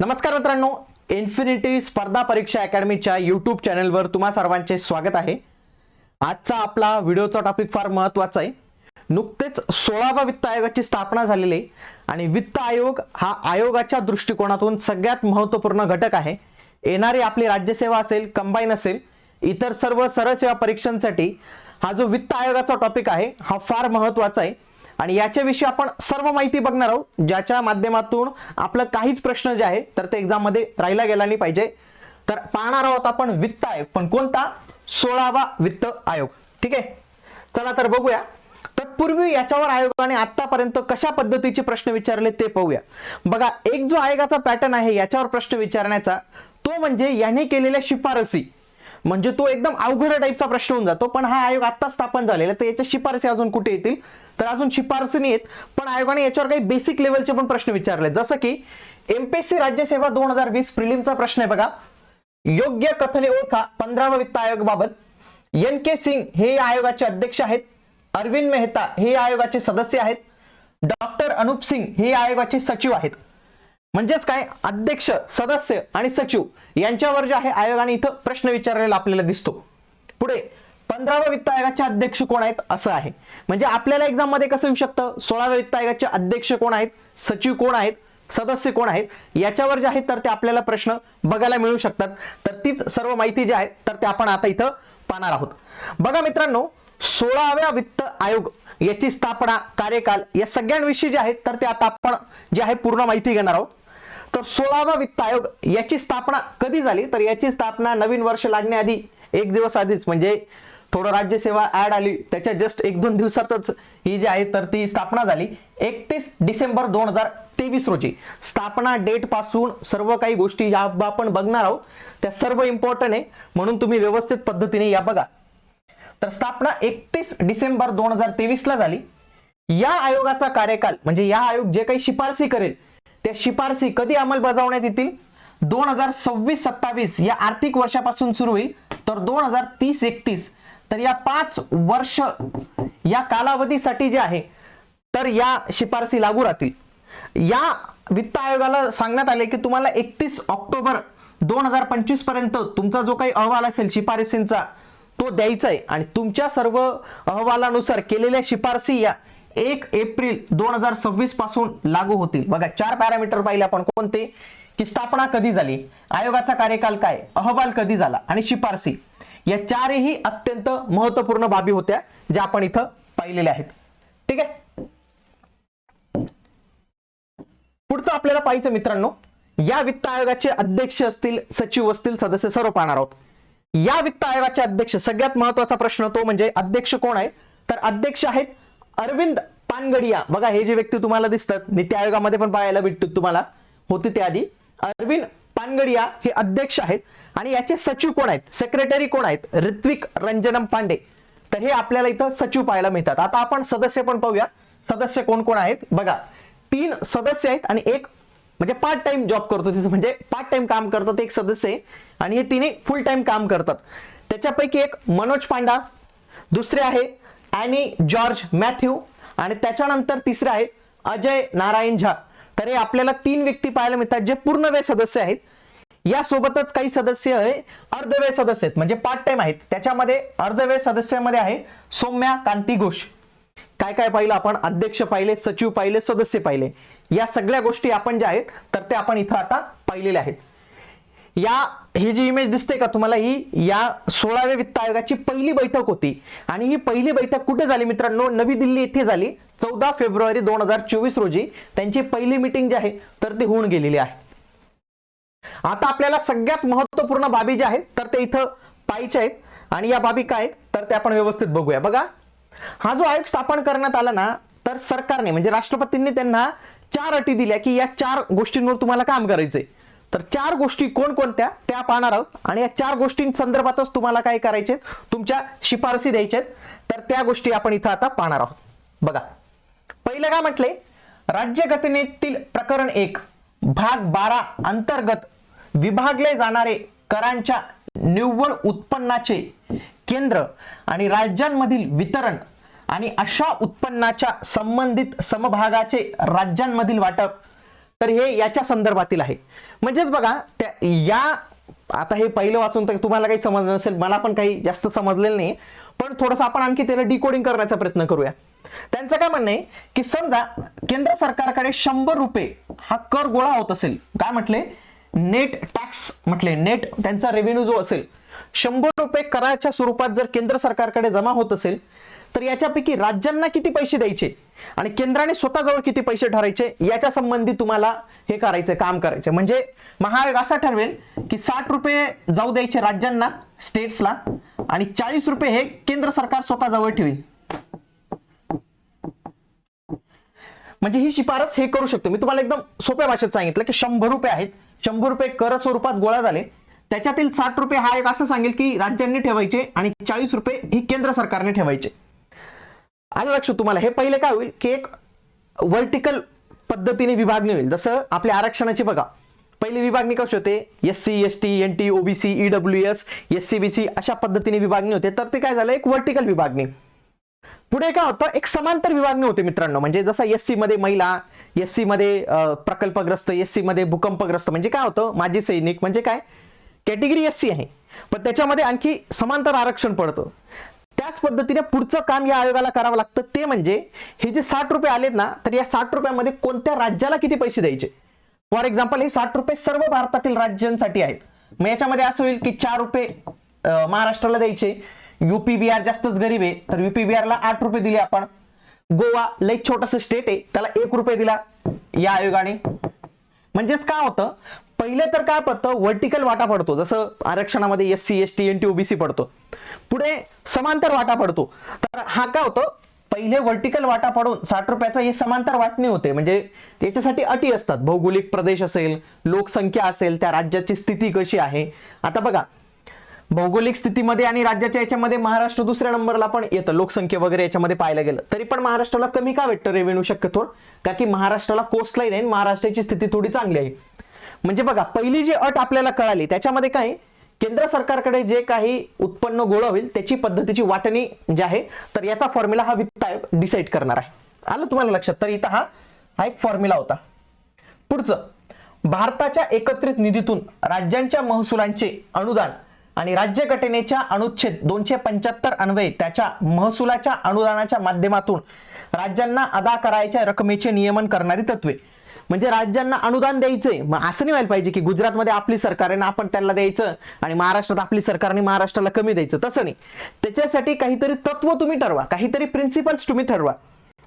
नमस्कार मित्रांनो इन्फिनिटी स्पर्धा परीक्षा अकॅडमीच्या यूट्यूब चॅनलवर तुम्हा सर्वांचे स्वागत आहे. आजचा आपला व्हिडिओचा टॉपिक फार महत्त्वाचा आहे. नुकतेच सोळावा वित्त आयोगाची स्थापना झालेली आहे आणि वित्त आयोग हा आयोगाच्या दृष्टिकोनातून सगळ्यात महत्त्वपूर्ण घटक आहे. येणारी आपली राज्यसेवा असेल कंबाईन असेल इतर सर्व सरसेवा परीक्षांसाठी हा जो वित्त आयोगाचा टॉपिक आहे हा फार महत्त्वाचा आहे. आणि याच्याविषयी आपण सर्व माहिती बघणार आहोत ज्याच्या माध्यमातून आपलं काहीच प्रश्न जे आहे तर ते एक्झाममध्ये राहिला गेला नाही पाहिजे. तर पाहणार आहोत आपण वित्त आयोग. पण कोणता? सोळावा वित्त आयोग. ठीक आहे? चला तर बघूया. तत्पूर्वी याच्यावर आयोगाने आतापर्यंत कशा पद्धतीचे प्रश्न विचारले ते पाहूया. बघा एक जो आयोगाचा पॅटर्न आहे याच्यावर प्रश्न विचारण्याचा तो म्हणजे याने केलेल्या शिफारसी. म्हणजे तो एकदम अवघड टाईपचा प्रश्न होऊन जातो. पण हा आयोग आता स्थापन झालेला तर याच्या शिफारसी अजून कुठे येतील? तर अजून शिफारसी नाहीत येत पण आयोगाने याच्यावर काही बेसिक लेवलचे पण प्रश्न विचारले जसं की एमपीएससी राज्यसेवा दोन हजार वीस प्रिलिमचा प्रश्न आहे बघा. योग्य कथने ओळखा पंधरावा वित्त आयोग बाबत. एन के सिंग हे आयोगाचे अध्यक्ष आहेत. अरविंद मेहता हे आयोगाचे सदस्य आहेत. डॉक्टर अनुप सिंग हे आयोगाचे सचिव आहेत. म्हणजेच काय? अध्यक्ष सदस्य आणि सचिव यांच्यावर जे आहे आयोगाने इथं प्रश्न विचारलेला आपल्याला दिसतो. पुढे पंधराव्या वित्त आयोगाचे अध्यक्ष कोण आहेत? असं आहे. म्हणजे आपल्याला एक्झाममध्ये कसं येऊ शकतं? सोळाव्या वित्त आयोगाचे अध्यक्ष कोण आहेत? सचिव कोण आहेत? सदस्य कोण आहेत? याच्यावर जे आहेत तर ते आपल्याला प्रश्न बघायला मिळू शकतात. तर तीच सर्व माहिती जी आहे तर ते आपण आता इथं पाहणार आहोत. बघा मित्रांनो सोळाव्या वित्त आयोग याची स्थापना कार्यकाल या सगळ्यांविषयी जे आहेत तर ते आता आपण जे आहे पूर्ण माहिती घेणार आहोत. तर सोळावा वित्त आयोग याची स्थापना कधी झाली? तर याची स्थापना नवीन वर्ष लागण्याआधी एक दिवस आधीच म्हणजे थोडं राज्यसेवा ऍड आली त्याच्या जस्ट एक दोन दिवसातच ही जी आहे तर ती स्थापना झाली. एकतीस डिसेंबर दोन हजार तेवीस रोजी. स्थापना डेटपासून सर्व काही गोष्टी या आपण बघणार आहोत. त्या सर्व इम्पॉर्टंट आहे. म्हणून तुम्ही व्यवस्थित पद्धतीने या बघा. तर स्थापना एकतीस डिसेंबर दोन हजार तेवीस ला झाली. या आयोगाचा कार्यकाल म्हणजे या आयोग जे काही शिफारसी करेल त्या शिफारसी कधी अंमलबजावण्यात येतील? दोन हजार सव्वीस सत्तावीस या आर्थिक वर्षापासून सुरू होईल. तर दोन हजार तीस एकतीस तर या पाच वर्ष या कालावधीसाठी जे आहे तर या शिफारसी लागू राहतील. या वित्त आयोगाला सांगण्यात आले की तुम्हाला एकतीस ऑक्टोबर दोन हजार पंचवीसपर्यंत तुमचा जो काही अहवाल असेल शिफारसींचा तो द्यायचा आहे. आणि तुमच्या सर्व अहवालानुसार केलेल्या शिफारसी या एक एप्रिल दोन हजार सव्वीसपासून लागू होतील. बघा चार पॅरामीटर पाहिले आपण कोणते? की स्थापना कधी झाली? आयोगाचा कार्यकाल काय? अहवाल कधी झाला? आणि शिफारसी. या चारही अत्यंत महत्त्वपूर्ण बाबी होत्या ज्या आपण इथं पाहिलेल्या आहेत. ठीक आहे? पुढचं आपल्याला पाहिजे मित्रांनो या वित्त आयोगाचे अध्यक्ष असतील सचिव असतील सदस्य सर्व पाहणार आहोत. या वित्त आयोगाचे अध्यक्ष सगळ्यात महत्त्वाचा प्रश्न तो म्हणजे अध्यक्ष कोण आहे? तर अध्यक्ष आहेत अरविंद पानगडिया. बघा हे जे व्यक्ती तुम्हाला दिसतात नीती आयोगामध्ये पण पाहायला भेटतो तुम्हाला. होते ते आधी. अरविंद पानगडिया हे अध्यक्ष आहेत. आणि याचे सचिव कोण आहेत? सेक्रेटरी कोण आहेत? ऋत्विक रंजनम पांडे. तर हे आपल्याला इथं सचिव पाहायला मिळतात. आता आपण सदस्य पण पाहूया. सदस्य कोण कोण आहेत? बघा तीन सदस्य आहेत आणि एक म्हणजे पार्ट टाइम जॉब करतो तिथं. म्हणजे पार्ट टाइम काम करतात एक सदस्य. आहे आणि हे तिने फुल टाइम काम करतात. त्याच्यापैकी एक मनोज पांडा दुसरे आहे अॅनी जॉर्ज मॅथ्यू आणि त्याच्यानंतर तिसरे आहेत अजय नारायण झा. तर हे आपल्याला तीन व्यक्ती पाहायला मिळतात जे पूर्ण वेळ सदस्य आहेत. यासोबतच काही सदस्य आहे अर्धवेळ सदस्य आहेत म्हणजे पार्ट टाइम आहेत. त्याच्यामध्ये अर्धवेळ सदस्यामध्ये आहे सौम्या कांती घोष. काय काय पाहिलं आपण? अध्यक्ष पाहिले सचिव पाहिले सदस्य पाहिले. या सगळ्या गोष्टी आपण ज्या आहेत तर ते आपण इथं आता पाहिलेल्या आहेत. या ही जी इमेज दिसते का तुम्हाला ही या सोळाव्या वित्त आयोगाची पहिली बैठक होती. आणि ही पहिली बैठक कुठे झाली मित्रांनो? नवी दिल्ली येथे झाली चौदा फेब्रुवारी दोन हजार चोवीस रोजी. त्यांची पहिली मिटिंग जी आहे तर ती होऊन गेलेली आहे. आता आपल्याला सगळ्यात महत्त्वपूर्ण बाबी ज्या आहेत तर ते इथं पाहिजे आहेत. आणि या बाबी काय तर ते आपण व्यवस्थित बघूया. बघा हा जो आयोग स्थापन करण्यात आला ना तर सरकारने म्हणजे राष्ट्रपतींनी त्यांना चार अटी दिल्या की या चार गोष्टींवर तुम्हाला काम करायचंय. तर चार गोष्टी कोणकोणत्या? त्या पाहणार आहोत. आणि या चार गोष्टींसंदर्भातच तुम्हाला काय करायचे? तुमच्या शिफारसी द्यायच्या तर त्या गोष्टी आपण इथं आता पाहणार आहोत. बघा. पहिलं काय म्हटले? राज्यघटनेतील प्रकरण एक भाग बारा अंतर्गत विभागले जाणारे करांच्या निव्वळ उत्पन्नाचे केंद्र आणि राज्यांमधील वितरण आणि अशा उत्पन्नाच्या संबंधित समभागाचे राज्यांमधील वाटप तर हे याच्या संदर्भातील आहे. म्हणजेच बघा त्या या आता हे पहिलं वाचून तर तुम्हाला काही समजलं नसेल मला पण काही जास्त समजलेलं नाही पण थोडंसं आपण आणखी त्याला डिकोडिंग करण्याचा प्रयत्न करूया. त्यांचं काय म्हणणं आहे की समजा केंद्र सरकारकडे शंभर रुपये हा कर गोळा होत असेल. काय म्हटले? नेट टॅक्स म्हटले. नेट त्यांचा रेव्हेन्यू जो असेल शंभर रुपये कराच्या स्वरूपात जर केंद्र सरकारकडे जमा होत असेल तर याच्यापैकी राज्यांना किती पैसे द्यायचे? आणि केंद्राने स्वतःजवळ किती पैसे ठरायचे याच्या संबंधी तुम्हाला हे करायचं काम करायचं म्हणजे महाआयोग असा ठरवेल की साठ रुपये जाऊ द्यायचे राज्यांना स्टेट्सला आणि चाळीस रुपये हे केंद्र सरकार स्वतःजवळ ठेवेल. म्हणजे ही शिफारस हे करू शकतो. मी तुम्हाला एकदम सोप्या भाषेत सांगितलं की शंभर रुपये आहेत. शंभर रुपये कर स्वरूपात गोळा झाले. त्याच्यातील साठ रुपये हा एक असं सांगेल की राज्यांनी ठेवायचे आणि चाळीस रुपये ही केंद्र सरकारने ठेवायचे. आलं लक्ष तुम्हाला हे पहिले काय होईल की एक वर्टिकल पद्धतीने विभागणी होईल जसं आपल्या आरक्षणाची बघा. पहिली विभागणी कशी होते? S C S T N T OBC EW S S C B C अशा पद्धतीने विभागणी होते. तर ते काय झालं? एक वर्टिकल विभागणी. पुढे काय होतं? एक समांतर विभागणी होते मित्रांनो. म्हणजे जसं एस सी मध्ये महिला एस सी मध्ये प्रकल्पग्रस्त एस सी मध्ये भूकंपग्रस्त. म्हणजे काय होतं? माजी सैनिक म्हणजे काय? कॅटेगरी एस सी आहे. पण त्याच्यामध्ये आणखी समांतर आरक्षण पडतं. त्याच पद्धतीने पुढचं काम या आयोगाला करावं लागतं. ते म्हणजे हे जे साठ रुपये आलेत ना तर या साठ रुपयामध्ये कोणत्या राज्याला किती पैसे द्यायचे? फॉर एक्झाम्पल हे साठ रुपये सर्व भारतातील राज्यांसाठी आहेत. मग याच्यामध्ये असं होईल की चार रुपये महाराष्ट्राला द्यायचे. युपी बिहार जास्तच गरीब आहे तर युपी बिहारला आठ रुपये दिले आपण. गोवा लई छोटस स्टेट आहे त्याला एक रुपये दिला या आयोगाने. म्हणजेच काय होतं? पहिले तर काय पडतं? वर्टिकल वाटा पडतो. जसं आरक्षणामध्ये S C S T N T OBC पडतो. पुढे समांतर वाटा पडतो. तर हा काय होतं? पहिले वर्टिकल वाटा पडून साठ रुपयाचा हे समांतर वाटणी होते. म्हणजे त्याच्यासाठी अटी असतात. भौगोलिक प्रदेश असेल लोकसंख्या असेल त्या राज्याची स्थिती कशी आहे? आता बघा भौगोलिक स्थितीमध्ये आणि राज्याच्या याच्यामध्ये महाराष्ट्र दुसऱ्या नंबरला पण येतं. लोकसंख्या वगैरे याच्यामध्ये पाहायला गेलं. तरी पण महाराष्ट्राला कमी का भेटतं रेव्हेन्यू शक्यतो का की महाराष्ट्राला कोस्टलाईन आहे महाराष्ट्राची स्थिती थोडी चांगली आहे. म्हणजे बघा पहिली जी अट आपल्याला कळाली त्याच्यामध्ये काय केंद्र सरकारकडे जे काही उत्पन्न गोळा होईल त्याची पद्धतीची वाटणी जी आहे तर याचा फॉर्म्युला हा वित्त आयोग डिसाईड करणार आहे. आलं तुम्हाला लक्षात? तर इथं हा हा एक फॉर्म्युला होता. पुढचं भारताच्या एकत्रित निधीतून राज्यांच्या महसुलांचे अनुदान आणि राज्यघटनेच्या अनुच्छेद दोनशे पंच्याहत्तर अन्वये त्याच्या महसुलाच्या अनुदानाच्या माध्यमातून राज्यांना अदा करायच्या रकमेचे नियमन करणारी तत्वे. म्हणजे राज्यांना अनुदान द्यायचंय. मग असं नाही व्हायला पाहिजे की गुजरातमध्ये आपली सरकार आहे ना आपण त्यांना द्यायचं आणि महाराष्ट्रात आपली सरकारने महाराष्ट्राला कमी द्यायचं. तसं नाही. त्याच्यासाठी काहीतरी तत्व तुम्ही ठरवा. काहीतरी प्रिन्सिपल्स तुम्ही ठरवा.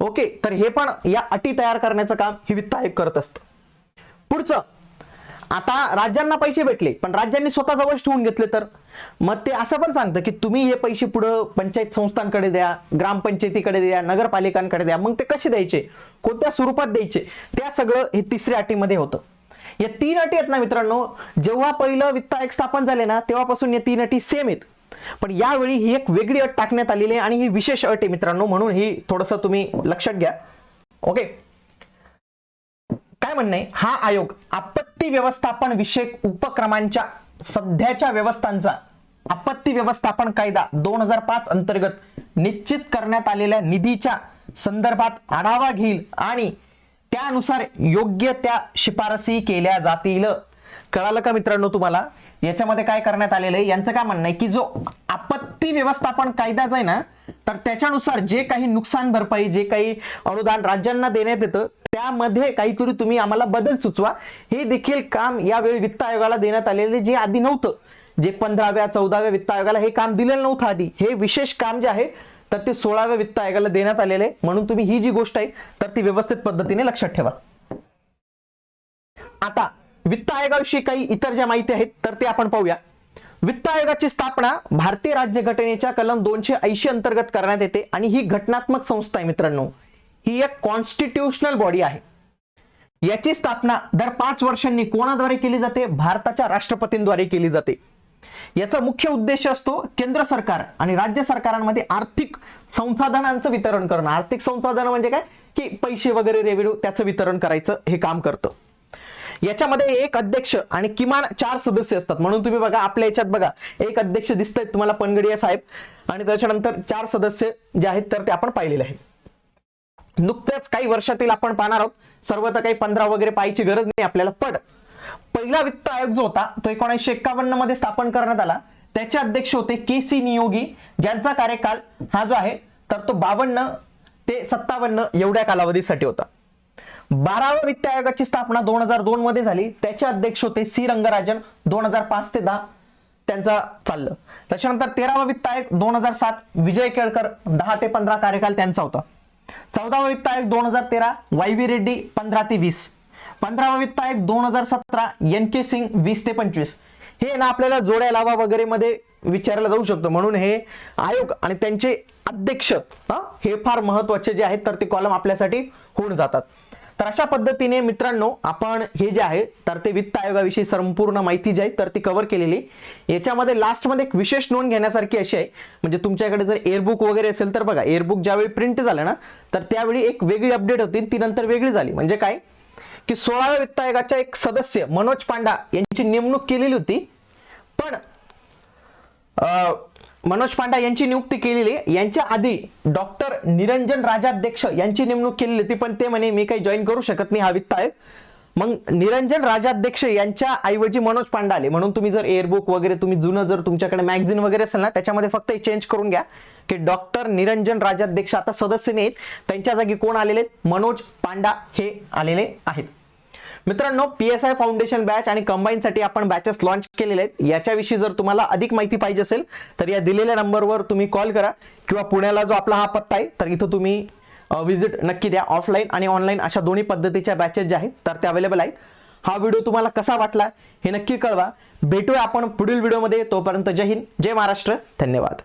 ओके? तर हे पण या अटी तयार करण्याचं काम हे वित्त आयोग करत असतं. पुढचं आता राज्यांना पैसे भेटले पण राज्यांनी स्वतःजवळ ठेवून घेतले तर? मग ते असं पण सांगतं की तुम्ही हे पैसे पुढं पंचायत संस्थांकडे द्या ग्रामपंचायतीकडे द्या नगरपालिकांकडे द्या. मग ते कसे द्यायचे? कोणत्या स्वरूपात द्यायचे? त्या सगळं हे तिसऱ्या अटीमध्ये होतं. या तीन अटी आहेत ना मित्रांनो जेव्हा पहिलं वित्त आयोग स्थापन झाले ना तेव्हापासून या तीन अटी सेम आहेत. पण यावेळी ही एक वेगळी अट टाकण्यात आलेली आहे आणि ही विशेष अट आहे मित्रांनो म्हणून ही थोडंसं तुम्ही लक्षात घ्या. ओके काय म्हणणं आहे? हा आयोग आपत्ती व्यवस्थापन विषयक उपक्रमांच्या सध्याच्या व्यवस्थांचा आपत्ती व्यवस्थापन कायदा दोन हजार पाच अंतर्गत निश्चित करण्यात आलेल्या निधीच्या संदर्भात आढावा घेईल आणि त्यानुसार योग्य त्या शिफारसी केल्या जातील. कळालं का मित्रांनो तुम्हाला? याच्यामध्ये काय करण्यात आलेलं आहे? यांचं काय म्हणणं आहे की जो आपत्ती व्यवस्थापन कायदाच आहे ना तर त्याच्यानुसार जे काही नुकसान भरपाई जे काही अनुदान राज्यांना देण्यात येतं त्यामध्ये काहीतरी तुम्ही आम्हाला बदल सुचवा. हे देखील काम यावेळी वित्त आयोगाला देण्यात आलेले जे आधी नव्हतं. जे पंधराव्या चौदाव्या वित्त आयोगाला हे काम दिलेलं नव्हतं आधी. हे विशेष काम जे आहे तर ते सोळाव्या वित्त आयोगाला देण्यात आलेले आहे. म्हणून तुम्ही ही जी गोष्ट आहे तर ती व्यवस्थित पद्धतीने लक्षात ठेवा. आता वित्त आयोगाविषयी काही इतर ज्या माहिती आहेत तर ते आपण पाहूया. वित्त आयोगाची स्थापना भारतीय राज्यघटनेच्या कलम दोनशे ऐंशी अंतर्गत करण्यात येते आणि ही घटनात्मक संस्था आहे मित्रांनो. ही एक कॉन्स्टिट्यूशनल बॉडी आहे. याची स्थापना दर पाच वर्षांनी कोणाद्वारे केली जाते? भारताच्या राष्ट्रपतींद्वारे केली जाते. याचा मुख्य उद्देश असतो केंद्र सरकार आणि राज्य सरकारांमध्ये आर्थिक संसाधनांचं वितरण करणं. आर्थिक संसाधन म्हणजे काय? की पैसे वगैरे रेव्हेन्यू त्याचं वितरण करायचं हे काम करतं. याच्यामध्ये एक अध्यक्ष आणि किमान चार सदस्य असतात. म्हणून तुम्ही बघा आपल्या याच्यात बघा एक अध्यक्ष दिसतंय तुम्हाला पनगडिया साहेब आणि त्याच्यानंतर चार सदस्य जे आहेत तर ते आपण पाहिलेले आहेत. नुकत्याच काही वर्षातील आपण पाहणार आहोत सर्व तर काही पंधरा वगैरे पाहायची गरज नाही आपल्याला पण पहिला वित्त आयोग जो होता तो एकोणीसशे एक्कावन्नमध्ये स्थापन करण्यात आला. त्याचे अध्यक्ष होते के सी नियोगी. ज्यांचा कार्यकाल हा जो आहे तर तो बावन्न ते सत्तावन्न एवढ्या कालावधीसाठी होता. बाराव्या वित्त आयोगाची स्थापना दोन हजार दोन मध्ये झाली. त्याचे अध्यक्ष होते सी. रंगराजन. दोन हजार पाच ते दहा त्यांचा चाललं. त्याच्यानंतर तेरावा वित्त आयोग दोन हजार सात. विजय केळकर. दहा ते पंधरा कार्यकाल त्यांचा होता. चौदावा वित्त आयोग दोन हजार तेरा. वाय. व्ही. रेड्डी. पंधरा ते वीस. पंधरावा वित्त आयोग दोन हजार सतरा. एन. के. सिंग. वीस ते पंचवीस. हे ना आपल्याला जोड्या लावा वगैरे मध्ये विचारलं जाऊ शकतो. म्हणून हे आयोग आणि त्यांचे अध्यक्ष हे फार महत्त्वाचे जे आहेत तर ते कॉलम आपल्यासाठी होऊन जातात. तर अशा पद्धतीने मित्रांनो आपण हे जे आहे तर ते वित्त आयोगाविषयी संपूर्ण माहिती जी आहे तर ती कव्हर केलेली. याच्यामध्ये लास्टमध्ये एक विशेष नोंद घेण्यासारखी अशी आहे. म्हणजे तुमच्याकडे जर एअरबुक वगैरे असेल तर बघा एअरबुक ज्यावेळी प्रिंट झालं ना तर त्यावेळी एक वेगळी अपडेट होती ती नंतर वेगळी झाली. म्हणजे काय? की सोळाव्या वित्त आयोगाच्या एक सदस्य मनोज पांडा यांची नेमणूक केलेली होती. पण मनोज पांडा यांची नियुक्ती केलेली आहे. यांच्या आधी डॉक्टर निरंजन राजाध्यक्ष यांची नेमणूक केलेली होती पण ते म्हणे मी काही जॉईन करू शकत नाही हा वित्त आहे मग निरंजन राजाध्यक्ष यांच्या ऐवजी मनोज पांडा आले म्हणून तुम्ही जर एअरबुक वगैरे तुम्ही जुनं जर तुमच्याकडे मॅगझिन वगैरे असेल ना त्याच्यामध्ये फक्त चेंज करून घ्या की डॉक्टर निरंजन राजाध्यक्ष आता सदस्य नाहीत त्यांच्या जागी कोण आलेले आहेत? मनोज पांडा हे आलेले आहेत मित्रांनो P S I foundation batch आणि कंबाईनसाठी आपण बॅचेस लॉन्च केलेले आहेत. याच्याविषयी जर तुम्हाला अधिक माहिती पाहिजे असेल तर या दिलेल्या नंबरवर तुम्ही कॉल करा. किंवा पुण्याला जो आपला हा पत्ता आहे तर इथं तुम्ही विजिट नक्की द्या ऑफलाईन आणि ऑनलाईन अशा दोन्ही पद्धतीच्या बॅचेस ज्या आहेत तर त्या अवेलेबल आहेत. हा व्हिडिओ तुम्हाला कसा वाटला हे नक्की कळवा. भेटूया आपण पुढील व्हिडिओमध्ये तोपर्यंत जय हिंद जय महाराष्ट्र. धन्यवाद.